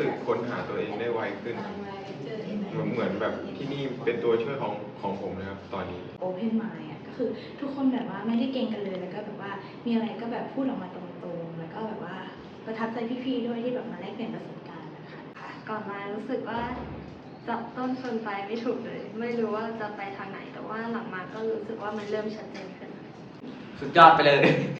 สึกค้นหาตัวเองได้ไวขึ้น เหมือนเหมือนแบบที่นี่เป็นตัวช่วยของของผมนะครับตอนนี้ โอเพนไมล์อะก็คือทุกคนแบบว่าไม่ได้เก่งกันเลยแล้วก็แบบว่ามีอะไรก็แบบพูดออกมาตรงๆ แล้วก็แบบว่าประทับใจพี่ๆด้วยที่แบบมาแลกเปลี่ยนประสบการณ์นะคะก่อนมารู้สึกว่าจับต้นชนปลายไม่ถูกเลย ไม่รู้ว่าจะไปทางไหนแต่ว่าหลังมาก็รู้สึกว่ามันเริ่มชัดเจนขึ้น สุดยอดไปเลย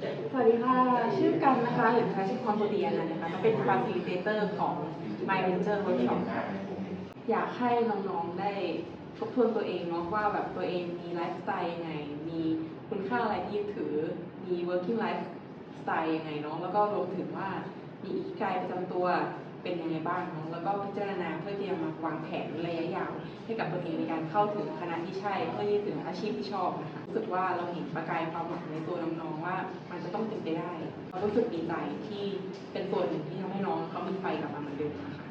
สวัสดีค่ะ ชื่อกันนะคะหรือนะคะชื่อความโปรตียนะนะคะก็เป็น facilitator ของ My Venture Workshop อยากให้น้องๆได้ทบทวนตัวเองเนาะว่าแบบตัวเองมีไลฟ์สไตล์ยังไง มีคุณค่าอะไรที่ยึดถือ มี working life style ยังไงเนาะแล้วก็รวมถึงว่ามีอีกกายประจำตัวเป็นยังไงบ้างเนาะแล้วก็พิจารณาเพื่อที่จะม วางแผนระยะยาวให้กับตัวเองในการเข้าถึงคณะที่ใช่เพื่อที่ถึงอาชีพที่ชอบนะคะรู้สึกว่าเราเห็นประกายความหวังในตัวน้องๆว่ามันจะต้องเป็นไปได้เรารู้สึกดีใจที่เป็นส่วนหนึ่งที่ทำให้น้องเขามีไฟกลับมาเหมือนเดิมนะคะ